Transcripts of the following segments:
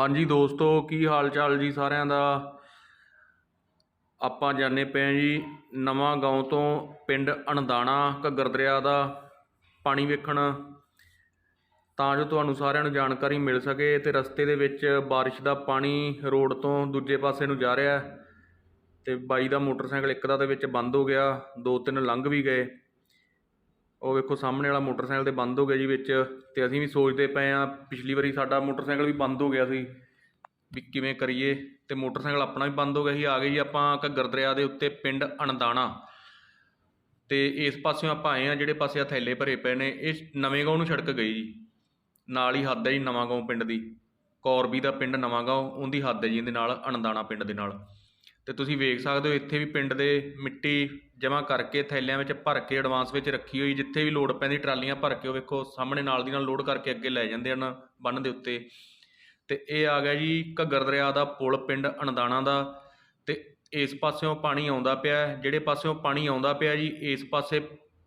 ਹਾਂਜੀ ਦੋਸਤੋ, ਕੀ ਹਾਲ ਚਾਲ ਜੀ ਸਾਰਿਆਂ ਦਾ? ਆਪਾਂ ਜਾਣੇ ਪਏ ਜੀ ਨਵਾਂ ਗਾਉਂ ਤੋਂ ਪਿੰਡ ਅਣਦਾਣਾ ਘੱਗਰ ਦਰਿਆ ਦਾ ਪਾਣੀ ਵੇਖਣ। ਤਾਂ ਜੋ ਤੁਹਾਨੂੰ ਸਾਰਿਆਂ ਨੂੰ ਜਾਣਕਾਰੀ ਮਿਲ ਸਕੇ ਤੇ ਰਸਤੇ ਦੇ ਵਿੱਚ ਬਾਰਿਸ਼ ਦਾ ਪਾਣੀ ਰੋਡ ਤੋਂ ਦੂਜੇ ਪਾਸੇ ਨੂੰ ਜਾ ਰਿਹਾ ਹੈ ਤੇ ਬਾਈ ਦਾ ਮੋਟਰਸਾਈਕਲ ਇੱਕ ਦਾ ਦੇ ਵਿੱਚ ਬੰਦ ਹੋ ਗਿਆ ਦੋ ਤਿੰਨ ਲੰਘ ਵੀ ਗਏ। ਉਹ ਵੇਖੋ ਸਾਹਮਣੇ ਵਾਲਾ ਮੋਟਰਸਾਈਕਲ ਤੇ ਬੰਦ ਹੋ ਗਿਆ ਜੀ ਵਿੱਚ ਅਤੇ ਅਸੀਂ ਵੀ ਸੋਚਦੇ ਪਏ ਹਾਂ ਪਿਛਲੀ ਵਾਰੀ ਸਾਡਾ ਮੋਟਰਸਾਈਕਲ ਵੀ ਬੰਦ ਹੋ ਗਿਆ ਸੀ ਵੀ ਕਿਵੇਂ ਕਰੀਏ ਅਤੇ ਮੋਟਰਸਾਈਕਲ ਆਪਣਾ ਵੀ ਬੰਦ ਹੋ ਗਿਆ ਸੀ। ਆ ਗਏ ਜੀ ਆਪਾਂ ਘੱਗਰ ਦਰਿਆ ਦੇ ਉੱਤੇ ਪਿੰਡ ਅਣਦਾਣਾ ਅਤੇ ਇਸ ਪਾਸਿਓਂ ਆਪਾਂ ਆਏ ਆ ਜਿਹੜੇ ਪਾਸੇ ਆ ਥੈਲੇ ਭਰੇ ਪਏ ਨੇ, ਇਹ ਨਵੇਂ ਗਾਉਂ ਨੂੰ ਸੜਕ ਗਈ ਜੀ। ਨਾਲ ਹੀ ਹੱਦ ਹੈ ਜੀ ਨਵਾਂ ਗਾਉਂ ਪਿੰਡ ਦੀ। ਕੌਰਬੀ ਦਾ ਪਿੰਡ ਨਵਾਂ ਗਾਉਂ, ਉਹਦੀ ਹੱਦ ਹੈ ਜੀ ਇਹਦੇ ਨਾਲ, ਅਣਦਾਣਾ ਪਿੰਡ ਦੇ ਨਾਲ। ਤੇ ਤੁਸੀਂ ਵੇਖ ਸਕਦੇ ਹੋ ਇੱਥੇ ਵੀ ਪਿੰਡ ਦੇ ਮਿੱਟੀ ਜਮ੍ਹਾਂ ਕਰਕੇ ਥੈਲਿਆਂ ਵਿੱਚ ਭਰ ਕੇ ਐਡਵਾਂਸ ਵਿੱਚ ਰੱਖੀ ਹੋਈ, ਜਿੱਥੇ ਵੀ ਲੋਡ ਪੈਂਦੀ ਟਰਾਲੀਆਂ ਭਰ ਕੇ ਉਹ ਵੇਖੋ ਸਾਹਮਣੇ ਨਾਲ ਦੀ ਨਾਲ ਲੋਡ ਕਰਕੇ ਅੱਗੇ ਲੈ ਜਾਂਦੇ ਹਨ ਬੰਨ ਦੇ ਉੱਤੇ। ਤੇ ਇਹ ਆ ਗਿਆ ਜੀ ਘੱਗਰ ਦਰਿਆ ਦਾ ਪੁਲ ਪਿੰਡ ਅਣਦਾਣਾ ਦਾ। ਤੇ ਇਸ ਪਾਸਿਓਂ ਪਾਣੀ ਆਉਂਦਾ ਪਿਆ ਜਿਹੜੇ ਪਾਸਿਓਂ ਪਾਣੀ ਆਉਂਦਾ ਪਿਆ ਜੀ, ਇਸ ਪਾਸੇ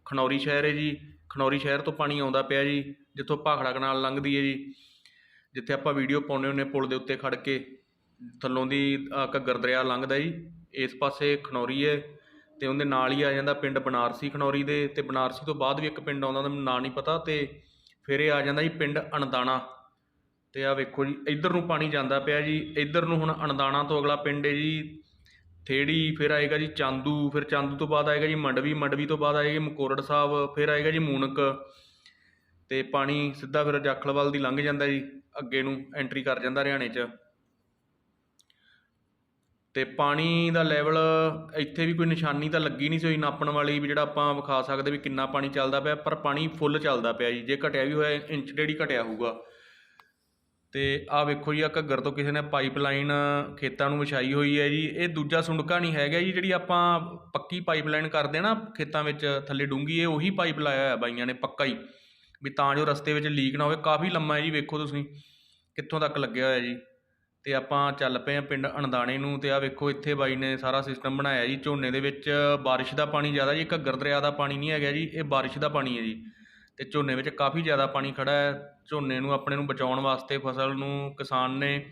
ਖਨੌਰੀ ਸ਼ਹਿਰ ਹੈ ਜੀ। ਖਨੌਰੀ ਸ਼ਹਿਰ ਤੋਂ ਪਾਣੀ ਆਉਂਦਾ ਪਿਆ ਜੀ, ਜਿੱਥੋਂ ਭਾਖੜਾ ਕਨਾਲ ਲੰਘਦੀ ਹੈ ਜੀ। ਜਿੱਥੇ ਆਪਾਂ ਵੀਡੀਓ ਪਾਉਂਦੇ ਹੁੰਦੇ ਪੁਲ ਦੇ ਉੱਤੇ ਖੜ ਕੇ। ਥੱਲੋਂ ਦੀ ਘੱਗਰ ਦਰਿਆ ਲੰਘਦਾ ਜੀ। ਇਸ ਪਾਸੇ ਖਨੌਰੀ ਹੈ। ਅਤੇ ਉਹਦੇ ਨਾਲ ਹੀ ਆ ਜਾਂਦਾ ਪਿੰਡ ਬਨਾਰਸੀ ਖਨੌਰੀ ਦੇ ਅਤੇ ਬਨਾਰਸੀ ਤੋਂ ਬਾਅਦ ਵੀ ਇੱਕ ਪਿੰਡ ਆਉਂਦਾ, ਉਹਦਾ ਮੈਨੂੰ ਨਾਂ ਨਹੀਂ ਪਤਾ ਅਤੇ ਫਿਰ ਇਹ ਆ ਜਾਂਦਾ ਜੀ ਪਿੰਡ ਅਣਦਾਣਾ। ਅਤੇ ਆਹ ਵੇਖੋ ਜੀ, ਇੱਧਰ ਨੂੰ ਪਾਣੀ ਜਾਂਦਾ ਪਿਆ ਜੀ, ਇੱਧਰ ਨੂੰ ਹੁਣ ਅਣਦਾਣਾ ਤੋਂ ਅਗਲਾ ਪਿੰਡ ਹੈ ਜੀ। ਥੇੜੀ ਫਿਰ ਆਏਗਾ ਜੀ ਚਾਂਦੂ, ਫਿਰ ਚਾਂਦੂ ਤੋਂ ਬਾਅਦ ਆਏਗਾ ਜੀ ਮੰਡਵੀ ਮੰਡਵੀ ਤੋਂ ਬਾਅਦ ਆਏਗਾ ਜੀ ਮਕੋਰੜ ਸਾਹਿਬ, ਫਿਰ ਆਏਗਾ ਜੀ ਮੂਨਕ। ਅਤੇ ਪਾਣੀ ਸਿੱਧਾ ਫਿਰ ਜਾਖਲਵਾਲ ਦੀ ਲੰਘ ਜਾਂਦਾ ਜੀ, ਅੱਗੇ ਨੂੰ ਐਂਟਰੀ ਕਰ ਜਾਂਦਾ ਹਰਿਆਣੇ 'ਚ। ਅਤੇ ਪਾਣੀ ਦਾ ਲੈਵਲ ਇੱਥੇ ਵੀ ਕੋਈ ਨਿਸ਼ਾਨੀ ਤਾਂ ਲੱਗੀ ਨਹੀਂ ਸੀ ਹੋਈ ਨਾਪਣ ਵਾਲੀ ਵੀ ਜਿਹੜਾ ਆਪਾਂ ਵਿਖਾ ਸਕਦੇ ਵੀ ਕਿੰਨਾ ਪਾਣੀ ਚੱਲਦਾ ਪਿਆ, ਪਰ ਪਾਣੀ ਫੁੱਲ ਚੱਲਦਾ ਪਿਆ ਜੀ। ਜੇ ਘਟਿਆ ਵੀ ਹੋਇਆ, ਇੰਚ ਡੇਢ ਹੀ ਘਟਿਆ ਹੋਊਗਾ। ਤੇ ਆਹ ਵੇਖੋ ਜੀ ਆ ਘੱਗਰ ਤੋਂ ਕਿਸੇ ਨੇ ਪਾਈਪਲਾਈਨ ਖੇਤਾਂ ਨੂੰ ਵਿਛਾਈ ਹੋਈ ਹੈ ਜੀ। ਇਹ ਦੂਜਾ ਸੁੰਡਕਾ ਨਹੀਂ ਹੈਗਾ ਜੀ, ਜਿਹੜੀ ਆਪਾਂ ਪੱਕੀ ਪਾਈਪਲਾਈਨ ਕਰਦੇ ਆ ਨਾ, ਖੇਤਾਂ ਵਿੱਚ ਥੱਲੇ ਡੂੰਗੀ ਇਹ ਉਹੀ ਪਾਈਪ ਲਾਇਆ ਹੋਇਆ ਬਾਈਆਂ ਨੇ, ਪੱਕਾ ਹੀ। ਵੀ ਤਾਂ ਜੋ ਰਸਤੇ ਵਿੱਚ ਲੀਕ ਨਾ ਹੋਵੇ, ਕਾਫੀ ਲੰਮਾ ਹੈ ਜੀ, ਵੇਖੋ ਤੁਸੀਂ, ਕਿੱਥੋਂ ਤੱਕ ਲੱਗਿਆ ਹੋਇਆ ਜੀ। ਅਤੇ ਆਪਾਂ ਚੱਲ ਪਏ ਹਾਂ ਪਿੰਡ ਅਣਦਾਣੇ ਨੂੰ ਅਤੇ ਆਹ ਵੇਖੋ ਇੱਥੇ ਬਾਈ ਨੇ ਸਾਰਾ ਸਿਸਟਮ ਬਣਾਇਆ ਜੀ, ਝੋਨੇ ਦੇ ਵਿੱਚ ਬਾਰਿਸ਼ ਦਾ ਪਾਣੀ ਜ਼ਿਆਦਾ ਜੀ ਘੱਗਰ ਦਰਿਆ ਦਾ ਪਾਣੀ ਨਹੀਂ ਹੈਗਾ ਜੀ, ਇਹ ਬਾਰਿਸ਼ ਦਾ ਪਾਣੀ ਹੈ ਜੀ। ਅਤੇ ਝੋਨੇ ਵਿੱਚ ਕਾਫੀ ਜ਼ਿਆਦਾ ਪਾਣੀ ਖੜ੍ਹਾ ਹੈ, ਝੋਨੇ ਨੂੰ ਆਪਣੇ ਨੂੰ ਬਚਾਉਣ ਵਾਸਤੇ ਫਸਲ ਨੂੰ ਕਿਸਾਨ ਨੇ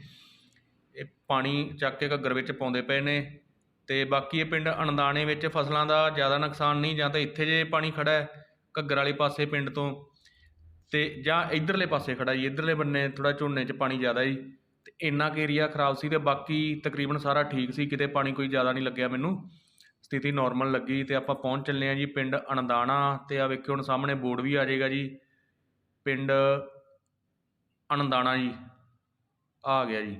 ਇਹ ਪਾਣੀ ਚੱਕ ਕੇ ਘੱਗਰ ਵਿੱਚ ਪਾਉਂਦੇ ਪਏ ਨੇ। ਅਤੇ ਬਾਕੀ ਇਹ ਪਿੰਡ ਅਣਦਾਣੇ ਵਿੱਚ ਫਸਲਾਂ ਦਾ ਜ਼ਿਆਦਾ ਨੁਕਸਾਨ ਨਹੀਂ, ਜਾਂ ਤਾਂ ਇੱਥੇ ਜੇ ਪਾਣੀ ਖੜਾ ਹੈ, ਘੱਗਰ ਵਾਲੇ ਪਾਸੇ ਪਿੰਡ ਤੋਂ। ਅਤੇ ਜਾਂ ਇਧਰਲੇ ਪਾਸੇ ਖੜਾ ਜੀ, ਇਧਰਲੇ ਬੰਨੇ ਥੋੜ੍ਹਾ ਝੋਨੇ 'ਚ ਪਾਣੀ ਜ਼ਿਆਦਾ ਜੀ। ਅਤੇ ਇੰਨਾ ਕੁ ਏਰੀਆ ਖਰਾਬ ਸੀ ਅਤੇ ਬਾਕੀ ਤਕਰੀਬਨ ਸਾਰਾ ਠੀਕ ਸੀ, ਕਿਤੇ ਪਾਣੀ ਕੋਈ ਜ਼ਿਆਦਾ ਨਹੀਂ ਲੱਗਿਆ ਮੈਨੂੰ। ਸਥਿਤੀ ਨੋਰਮਲ ਲੱਗੀ ਅਤੇ ਆਪਾਂ ਪਹੁੰਚ ਚੱਲੇ ਹਾਂ ਜੀ ਪਿੰਡ ਅਣਦਾਣਾ ਅਤੇ ਆ ਵੇਖਿਓ ਹੁਣ ਸਾਹਮਣੇ ਬੋਰਡ ਵੀ ਆ ਜਾਏਗਾ ਜੀ। ਪਿੰਡ ਅਣਦਾਣਾ ਜੀ, ਆ ਗਿਆ ਜੀ।